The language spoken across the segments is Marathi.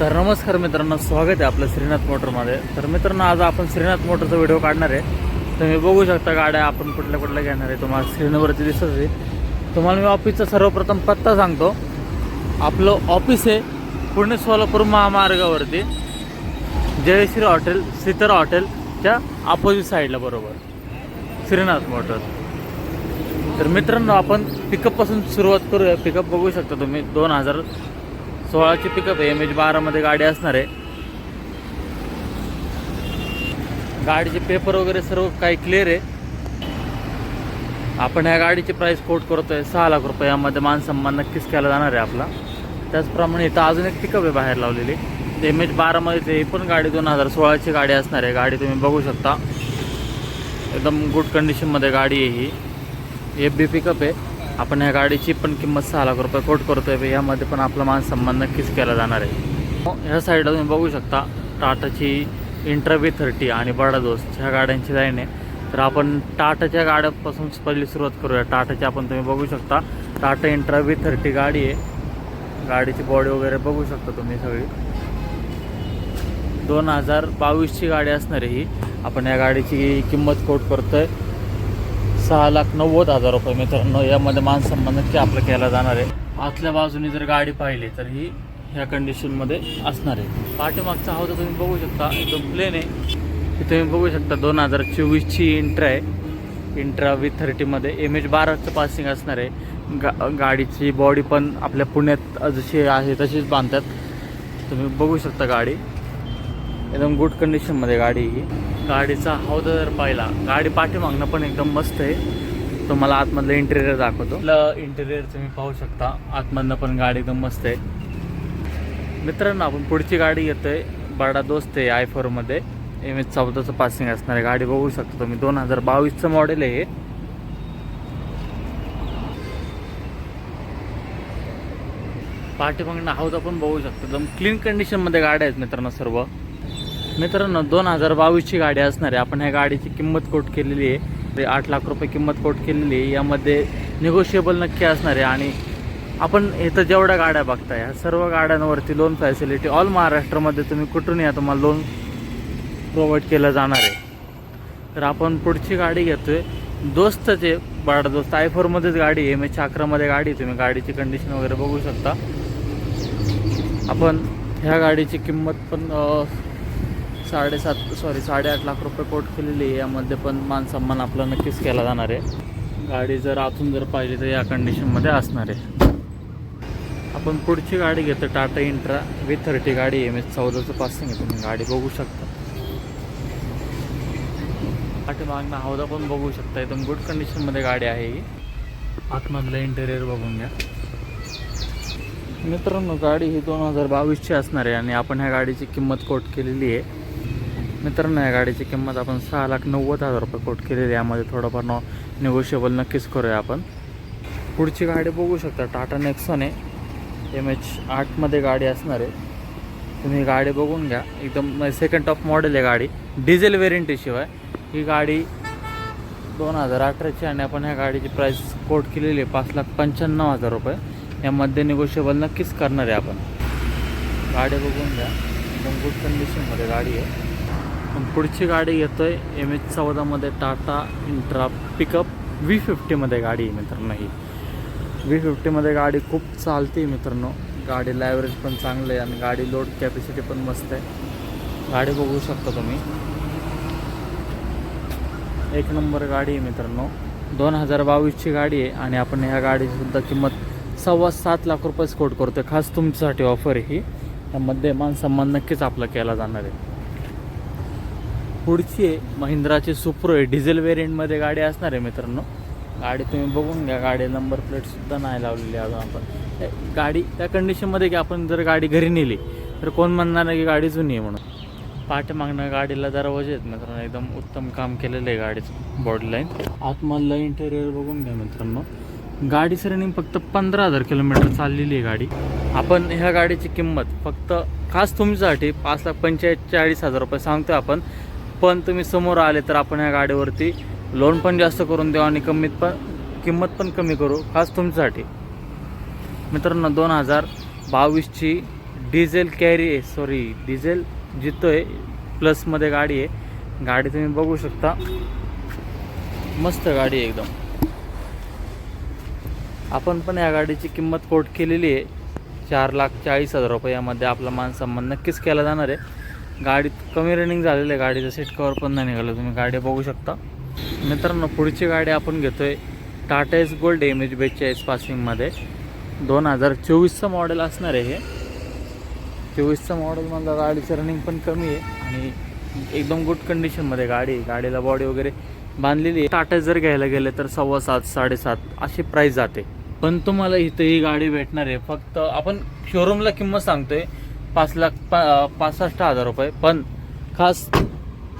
तर नमस्कार मित्रांनो स्वागत आहे आपलं श्रीनाथ मोटरमध्ये. तर मित्रांनो आज आपण श्रीनाथ मोटरचा व्हिडिओ काढणार आहे. तुम्ही बघू शकता गाड्या आपण कुठल्या कुठल्या घेणार आहे. तुम्हाला स्क्रीनवरती दिसत आहे. तुम्हाला मी ऑफिसचा सर्वप्रथम पत्ता सांगतो. आपलं ऑफिस आहे पुणे सोलापूर महामार्गावरती. जयश्री हॉटेल सीतर हॉटेलच्या अपोजिट साईडला बरोबर. श्रीनाथ मोटर. तर मित्रांनो आपण पिकअपपासून सुरुवात करूया. पिकअप बघू शकता तुम्ही. दोन हजार सोळाची पिकअप आहे. एम एच बारामध्ये गाडी असणार आहे. गाडीचे पेपर वगैरे सर्व काही क्लिअर आहे. आपण ह्या गाडीची प्राइस कोट करतोय सहा लाख रुपये. यामध्ये मान सन्मान नक्कीच केला जाणार आहे आपला. त्याचप्रमाणे इथं अजून एक पिकअप आहे बाहेर लावलेली. एम एच बारामध्ये ते ही पण गाडी दोन हजार सोळाची गाडी असणार आहे. गाडी तुम्ही बघू शकता. एकदम गुड कंडिशनमध्ये गाडी आहे ही. एफ बी पिकअप आहे. आपण या गाडीची पण किंमत सहा लाख रुपये कोट करतोय यामध्ये पण आपला मान सन्मान नक्कीच केला जाणार आहे. हो, ह्या साईडला तुम्ही बघू शकता टाटाची इंट्रा व्ही थर्टी आणि बडादोस ह्या गाड्यांची लाईन आहे. तर आपण टाटाच्या गाड्यापासून पहिली सुरुवात करूया. टाटाची आपण तुम्ही बघू शकता. टाटा इंट्रा व्ही थर्टी गाडी आहे. गाडीची बॉडी वगैरे बघू शकता तुम्ही सगळी. दोन हजार बावीसची गाडी असणार आहे ही. आपण या गाडीची किंमत कोट करतोय. सहा लाख नव्वद हजार रुपये मित्रांनो. यामध्ये मानसन्मान नक्की आपलं केला जाणार आहे. आतल्या बाजूने जर गाडी पाहिली तर ही ह्या कंडिशनमध्ये असणार आहे. पाठीमागचा हवा तुम्ही बघू शकता एकदम प्लेन आहे हे तुम्ही बघू शकता दोन हजार चोवीसची इंट्रा आहे. इंट्रा विथ थर्टीमध्ये एम एच बाराचं पासिंग असणार आहे. गा गाडीची बॉडी पण आपल्या पुण्यात जशी आहे तशीच बांधतात. तुम्ही बघू शकता गाडी. एकदम गुड कंडिशनमध्ये गाडी ही. गाडीचा हौदर जर पाहिला. गाडी पाठीमागणं पण एकदम मस्त आहे. तुम्हाला आतमधलं इंटेरियर दाखवतो. इंटेरियर तुम्ही पाहू शकता. आतमधनं पण गाडी एकदम मस्त आहे. मित्रांनो आपण पुढची गाडी येतोय बडा दोस्त आहे आय फोरमध्ये एम एच चौदाचं पासिंग असणारी गाडी बघू शकता तुम्ही. दोन हजार बावीसचं मॉडेल आहे पाठीमागणं हौदा पण बघू शकता. एकदम क्लीन कंडिशनमध्ये गाड्या आहेत मित्रांनो सर्व. मित्रांनो दोन हजार बावीसची गाडी असणार आहे. आपण ह्या गाडीची किंमत कोट केलेली आहे. आठ लाख रुपये किंमत कोट केलेली आहे. यामध्ये निगोशिएबल नक्की असणार आहे. आणि आपण इथं जेवढ्या गाड्या बघताय ह्या सर्व गाड्यांवरती लोन फॅसिलिटी ऑल महाराष्ट्रामध्ये तुम्ही कुठून या तुम्हाला लोन प्रोव्हाइड केलं जाणार आहे. तर आपण पुढची गाडी घेतोय. दोस्तचे बाडा दोस्त आय फोरमध्येच गाडी आहे. एम एच अकरामध्ये गाडी आहे. तुम्ही गाडीची कंडिशन वगैरे बघू शकता. आपण ह्या गाडीची किंमत पण साडेसात सॉरी साडेआठ लाख रुपये कोट केलेली आहे. यामध्ये पण मान सन्मान आपला नक्कीच केला जाणार आहे. गाडी जर आतून जर पाहिली तर या कंडिशनमध्ये असणार आहे. आपण पुढची गाडी घेतो टाटा इंट्रा वी थर्टी गाडी एम एस चौदाचं पासिंग आहे तुम्ही गाडी बघू शकता. पाठीमागनं हौदा पण बघू शकता. एकदम गुड कंडिशनमध्ये गाडी आहे ही. आतमधलं इंटेरियर बघून घ्या. मित्रांनो गाडी ही दोन हजार बावीसची असणार आहे आणि आपण ह्या गाडीची किंमत कोट केलेली आहे. मित्रांनो या गाडीची किंमत आपण सहा लाख नव्वद हजार रुपये कोट केलेली यामध्ये थोडंफार नॉ निगोशिएबल नक्कीच करूया आपण. पुढची गाडी बघू शकता. टाटा नेक्सॉन आहे. एम एच आठमध्ये गाडी असणार आहे. तुम्ही गाडी बघून घ्या. एकदम सेकंड टॉप मॉडेल आहे गाडी. डिझेल वेरियंटीशिवाय ही गाडी दोन हजार अठराची आणि आपण ह्या गाडीची प्राईस कोट केलेली आहे पाच लाख पंच्याण्णव हजार रुपये. यामध्ये निगोशिएबल नक्कीच करणार आहे आपण. गाडी बघून घ्या. एकदम गुड कंडिशनमध्ये गाडी आहे. पुढची गाडी येतो आहे एम एच चौदामध्ये टाटा इंट्रा पिकअप. व्ही फिफ्टीमध्ये गाडी आहे मित्रांनो ही. व्ही फिफ्टीमध्ये गाडी खूप चालते मित्रांनो. गाडीला ॲव्हरेज पण चांगलं आहे आणि गाडी लोड कॅपॅसिटी पण मस्त आहे. गाडी बघू शकता तुम्ही. एक नंबर गाडी आहे मित्रांनो. दोन हजार बावीसची गाडी आहे आणि आपण ह्या गाडीचीसुद्धा किंमत सव्वा सात लाख रुपये स्कोट आहे खास तुमच्यासाठी ऑफर ही. त्यामध्ये मान सन्मान नक्कीच आपला केला जाणार आहे. पुढची आहे महिंद्राची सुप्रो आहे. डिझेल वेरियंटमध्ये गाडी असणार आहे मित्रांनो. गाडी तुम्ही बघून घ्या. गाडी नंबर प्लेटसुद्धा नाही लावलेली अजून आपण. गाडी त्या कंडिशनमध्ये की आपण जर गाडी घरी नेली तर कोण म्हणणार नाही की गाडी जुनी आहे म्हणून? पाठीमागणं गाडीला दरवाजे आहेत मित्रांनो. एकदम उत्तम काम केलेलं आहे गाडीचं बॉडी लाईन आतमधलं इंटेरियर बघून घ्या मित्रांनो. गाडीचं रनिंग फक्त पंधरा हजार किलोमीटर चाललेली आहे गाडी. आपण ह्या गाडीची किंमत फक्त खास तुमच्यासाठी पाच लाख पंचेचाळीस हजार रुपये सांगतो आपण. पण तुम्ही समोर आले तर आपण या गाडीवरती लोन पण जास्त करून देऊ आणि कमीत पण किंमत पण कमी करू खास तुमच्यासाठी. मित्रांनो दोन हजार बावीसची डिझेल कॅरी आहे सॉरी डिझेल जितो आहे प्लसमध्ये गाडी आहे. गाडी तुम्ही बघू शकता. मस्त गाडी आहे एकदम. आपण पण या गाडीची किंमत कोट केलेली आहे. चार लाख चाळीस हजार रुपये यामध्ये आपला मान सन्मान नक्कीच केला जाणार आहे. गाडीत कमी रनिंग झालेलं आहे. गाडीचं सीट कवर पण नाही निघालं. तुम्ही गाडी बघू शकता. मित्रांनो पुढची गाडी आपण घेतो आहे Tata ace gold M H बेचाळीस पासिंगमध्ये दोन हजार चोवीसचं मॉडेल असणार आहे हे. चोवीसचं मॉडेल मला गाडीचं रनिंग पण कमी आहे. आणि एकदम गुड कंडिशनमध्ये गाडी आहे. गाडीला बॉडी वगैरे बांधलेली आहे. टाटा जर घ्यायला गेले तर सव्वा सात साडेसात अशी प्राईस जाते. पण तुम्हाला इथं ही गाडी भेटणार आहे. फक्त आपण शोरूमला किंमत सांगतोय. पाच लाख पा पासष्ट हजार रुपये. पण खास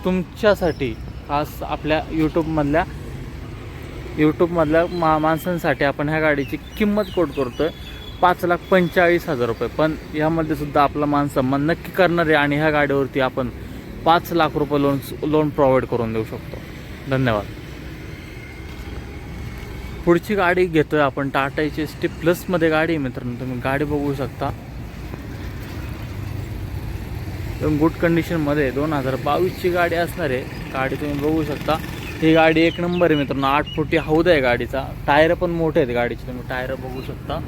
तुमच्यासाठी खास आपल्या यूट्यूबमधल्या यूट्यूबमधल्या मा माणसांसाठी आपण ह्या गाडीची किंमत कोट आहे पाच लाख पंचेचाळीस हजार रुपये. पण यामध्ये सुद्धा आपला मान सन्मान नक्की करणार आहे आणि ह्या गाडीवरती आपण पाच लाख रुपये लोन लोन प्रोव्हाइड करून देऊ शकतो. धन्यवाद. पुढची गाडी घेतोय आपण टाटा एस टी प्लसमध्ये गाडी आहे मित्रांनो. तुम्ही गाडी बघू शकता. एकदम गुड कंडिशनमध्ये दोन हजार बावीसची गाडी असणार आहे. गाडी तुम्ही बघू शकता. ही गाडी एक नंबर आहे मित्रांनो. आठ फुटी हौद आहे गाडीचा. टायर पण मोठे आहेत गाडीचे. तुम्ही टायर बघू शकता.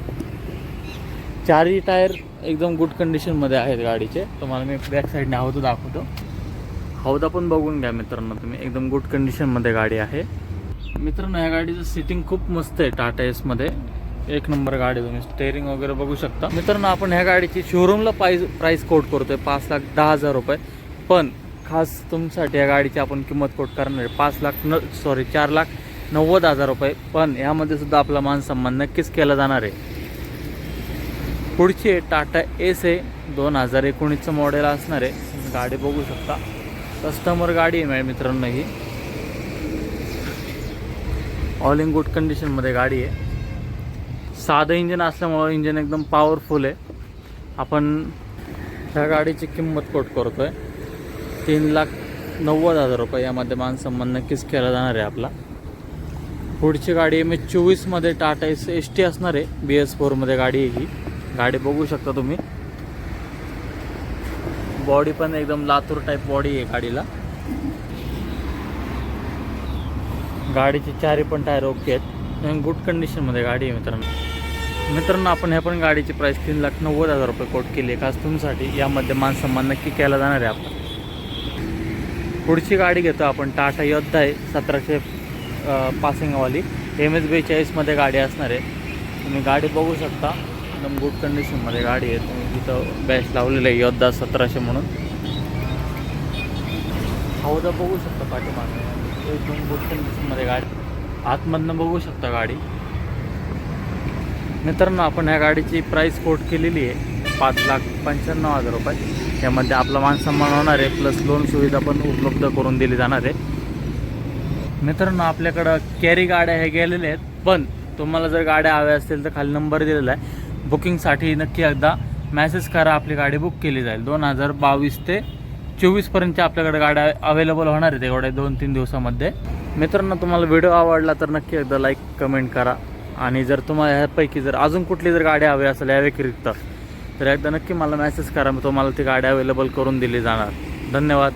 चारही टायर एकदम गुड कंडिशनमध्ये आहेत गाडीचे. तुम्हाला मी बॅक साईडने हौदा दाखवतो. हौदा पण बघून घ्या मित्रांनो तुम्ही. एकदम गुड कंडिशनमध्ये गाडी आहे. मित्रांनो ह्या गाडीचं सिटिंग खूप मस्त आहे टाटा एसमध्ये एक नंबर गाडी तुम्ही स्टेअरिंग वगैरे बघू शकता. मित्रांनो आपण ह्या गाडीची शोरूमला प्राईज प्राईस कोट करतोय. पाच लाख दहा हजार रुपये. पण खास तुमच्यासाठी या गाडीची आपण किंमत कोट करणार आहे. पाच लाख न सॉरी चार लाख नव्वद हजार रुपये. पण यामध्ये सुद्धा आपला मान सन्मान नक्कीच केला जाणार आहे. पुढची आहे टाटा एस आहे दोन हजार एकोणीसचं मॉडेल असणार आहे. तुम्ही गाडी बघू शकता. कस्टमर गाडी आहे मित्रांनो ही. ऑल इन गुड कंडिशनमध्ये गाडी आहे. साधं इंजन असल्यामुळं इंजन एकदम पॉवरफुल आहे. आपण ह्या गाडीची किंमत कोट करतो आहे तीन लाख नव्वद हजार रुपये यामध्ये मानसंबंध नक्कीच केला जाणार आहे आपला. पुढची गाडी एम एच चोवीसमध्ये टाटा एस एस टी असणार आहे. बी एस फोरमध्ये गाडी आहे ही. गाडी बघू शकता तुम्ही. बॉडी पण एकदम लातूर टाईप बॉडी आहे गाडीला. गाडीचे चारी पण टायर ओके आहेत. गुड कंडिशनमध्ये गाडी आहे मित्रांनो. मित्रांनो आपण ह्या पण गाडीची प्राईस तीन लाख नव्वद हजार रुपये कोट केली खास तुमच्यासाठी यामध्ये मान सन्मान नक्की केला जाणार आहे आपला. पुढची गाडी घेतो आपण. टाटा योद्धा आहे सतराशे पासिंगवाली. एम एस बेचाळीसमध्ये गाडी असणार आहे. तुम्ही गाडी बघू शकता. एकदम गुड कंडिशनमध्ये गाडी आहे. तुम्ही तिथं बॅच लावलेलं आहे योद्धा सतराशे म्हणून. हौदा बघू शकता पाठीमागे. एकदम गुड कंडिशनमध्ये गाडी. आतमधनं बघू शकता गाडी. मित्रांनो आपण ह्या गाडीची प्राईस कोट केलेली आहे. पाच लाख पंच्याण्णव हजार रुपये. यामध्ये आपला मान सन्मान होणार आहे प्लस लोन सुविधा पण उपलब्ध करून दिली जाणार आहे. मित्रांनो आपल्याकडं कॅरी गाड्या हे गेलेल्या आहेत पण तुम्हाला जर गाड्या हव्या असतील तर खाली नंबर दिलेला आहे. बुकिंगसाठी नक्की एकदा मॅसेज करा आपली गाडी बुक केली जाईल. दोन हजार बावीस ते चोवीसपर्यंतच्या आपल्याकडे गाड्या अवेलेबल होणार आहेत एवढ्या दोन तीन दिवसामध्ये. मित्रांनो तुम्हाला व्हिडिओ आवडला तर नक्की एकदा लाईक कमेंट करा. आणि जर तुम्हाला ह्यापैकी जर अजून कुठली जर गाडी हवी असेल या व्यतिरिक्त तर एकदा नक्की मला मेसेज करा मी तुम्हाला ती गाडी अवेलेबल करून दिली जाणार. धन्यवाद.